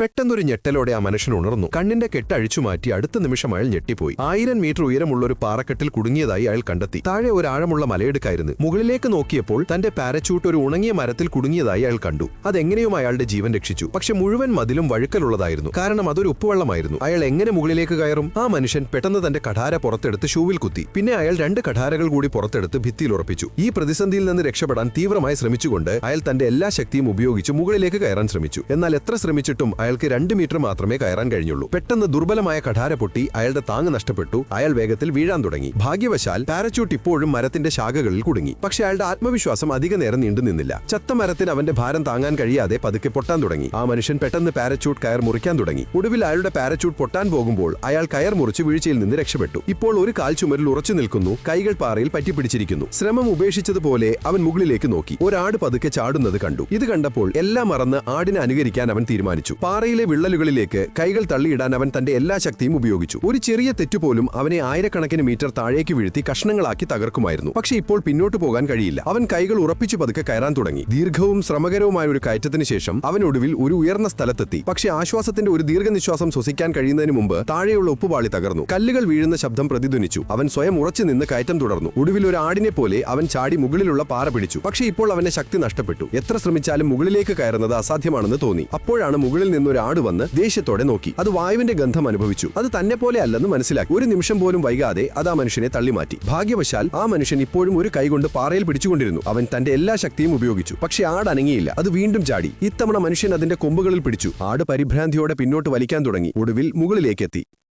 പെട്ടെന്നൊരു ഞെട്ടലോടെ ആ മനുഷ്യൻ ഉണർന്നു. കണ്ണിന്റെ കെട്ട് അഴിച്ചു മാറ്റി അടുത്ത നിമിഷം അയാൾ ഞെട്ടിപ്പോയി. ആയിരം മീറ്റർ ഉയരമുള്ള ഒരു പാറക്കെട്ടിൽ കുടുങ്ങിയതായി അയാൾ കണ്ടെത്തി. താഴെ ഒരു ആഴമുള്ള മലയിടുക്കായിരുന്നു. മുകളിലേക്ക് നോക്കിയപ്പോൾ തന്റെ പാരച്യൂട്ട് ഒരു ഉണങ്ങിയ മരത്തിൽ കുടുങ്ങിയതായി അയാൾ കണ്ടു. അതെങ്ങനെയും അയാളുടെ ജീവൻ രക്ഷിച്ചു. പക്ഷെ മുഴുവൻ മതിലും വഴുക്കലുള്ളതായിരുന്നു. കാരണം അതൊരു ഉപ്പുവെള്ളമായിരുന്നു. അയാൾ എങ്ങനെ മുകളിലേക്ക് കയറും? ആ മനുഷ്യൻ പെട്ടെന്ന് തന്റെ കഠാര പുറത്തെടുത്ത് ഷൂവിൽ കുത്തി. പിന്നെ അയാൾ രണ്ട് കഠാരകൾ കൂടി പുറത്തെടുത്ത് ഭിത്തിയിൽ ഉറപ്പിച്ചു. ഈ പ്രതിസന്ധിയിൽ നിന്ന് രക്ഷപ്പെടാൻ തീവ്രമായി ശ്രമിച്ചുകൊണ്ട് അയാൾ തന്റെ എല്ലാ ശക്തിയും ഉപയോഗിച്ച് മുകളിലേക്ക് കയറാൻ ശ്രമിച്ചു. എന്നാൽ എത്ര ശ്രമിച്ചിട്ടും അയാൾക്ക് രണ്ട് മീറ്റർ മാത്രമേ കയറാൻ കഴിഞ്ഞുള്ളൂ. പെട്ടെന്ന് ദുർബലമായ കഠാര പൊട്ടി അയാളുടെ താങ് നഷ്ടപ്പെട്ടു. അയാൾ വേഗത്തിൽ വീഴാൻ തുടങ്ങി. ഭാഗ്യവശാൽ പാരച്യൂട്ട് ഇപ്പോഴും മരത്തിന്റെ ശാഖകളിൽ കുടുങ്ങി. പക്ഷെ അയാളുടെ ആത്മവിശ്വാസം അധിക നേരം നീണ്ടു നിന്നില്ല. ചത്ത മരത്തിന് അവന്റെ ഭാരം താങ്ങാൻ കഴിയാതെ പതുക്കെ പൊട്ടാൻ തുടങ്ങി. ആ മനുഷ്യൻ പെട്ടെന്ന് പാരച്യൂട്ട് കയർ മുറിക്കാൻ തുടങ്ങി. ഒടുവിൽ അയാളുടെ പാരച്യൂട്ട് പൊട്ടാൻ പോകുമ്പോൾ അയാൾ കയർ മുറിച്ച് വീഴ്ചയിൽ നിന്ന് രക്ഷപ്പെട്ടു. ഇപ്പോൾ ഒരു കാൽ ചുമരിൽ ഉറച്ചു നിൽക്കുന്നു. കൈകൾ പാറയിൽ പറ്റിപ്പിടിച്ചിരിക്കുന്നു. ശ്രമം ഉപേക്ഷിച്ചതുപോലെ അവൻ മുകളിലേക്ക് നോക്കി. ഒരാട് പതുക്കെ ചാടുന്നത് കണ്ടു. ഇത് കണ്ടപ്പോൾ എല്ലാം മറന്ന് ആടിനെ അനുകരിക്കാൻ അവൻ തീരുമാനിച്ചു. പാറയിലെ വിള്ളലുകളിലേക്ക് കൈകൾ തള്ളിയിടാൻ അവൻ തന്റെ എല്ലാ ശക്തിയും ഉപയോഗിച്ചു. ഒരു ചെറിയ തെറ്റുപോലും അവനെ ആയിരക്കണക്കിന് മീറ്റർ താഴേക്ക് വീഴ്ത്തി കഷ്ണങ്ങളാക്കി തകർക്കുമായിരുന്നു. പക്ഷെ ഇപ്പോൾ പിന്നോട്ട് പോകാൻ കഴിയില്ല. അവൻ കൈകൾ ഉറപ്പിച്ചു പതുക്കെ കയറാൻ തുടങ്ങി. ദീർഘവും ശ്രമകരവുമായ ഒരു കയറ്റത്തിന് ശേഷം അവൻ ഒടുവിൽ ഒരു ഉയർന്ന സ്ഥലത്തെത്തി. പക്ഷേ ആശ്വാസത്തിന്റെ ഒരു ദീർഘനിശ്വാസം ശ്വസിക്കാൻ കഴിയുന്നതിന് മുമ്പ് താഴെയുള്ള ഉപ്പുപാളി തകർന്നു. കല്ലുകൾ വീഴുന്ന ശബ്ദം പ്രതിധ്വനിച്ചു. അവൻ സ്വയം ഉറച്ചു നിന്ന് കയറ്റം തുടർന്നു. ഒടുവിൽ ഒരു ആടിനെ പോലെ അവൻ ചാടി മുകളിലുള്ള പാറ പിടിച്ചു. പക്ഷേ ഇപ്പോൾ അവന്റെ ശക്തി നഷ്ടപ്പെട്ടു. എത്ര ശ്രമിച്ചാലും മുകളിലേക്ക് കയറുന്നത് അസാധ്യമാണെന്ന് തോന്നി. അപ്പോഴാണ് മുകളിൽ നിന്ന് ഒരു ആട് വന്ന് ദേഷ്യത്തോടെ നോക്കി. അത് വായുവിന്റെ ഗന്ധം അനുഭവിച്ചു. അത് തന്നെ പോലെ അല്ലെന്ന് മനസ്സിലാക്കി. ഒരു നിമിഷം പോലും വൈകാതെ അത് ആ മനുഷ്യനെ തള്ളിമാറ്റി. ഭാഗ്യവശാൽ ആ മനുഷ്യൻ ഇപ്പോഴും ഒരു കൈകൊണ്ട് പാറയിൽ പിടിച്ചുകൊണ്ടിരുന്നു. അവൻ തന്റെ എല്ലാ ശക്തിയും ഉപയോഗിച്ചു. പക്ഷെ ആട് അനങ്ങിയില്ല. അത് വീണ്ടും ചാടി. ഇത്തവണ മനുഷ്യൻ അതിന്റെ കൊമ്പുകളിൽ പിടിച്ചു. ആട് പരിഭ്രാന്തിയോടെ പിന്നോട്ട് വലിക്കാൻ തുടങ്ങി. ഒടുവിൽ മുകളിലേക്കെത്തി.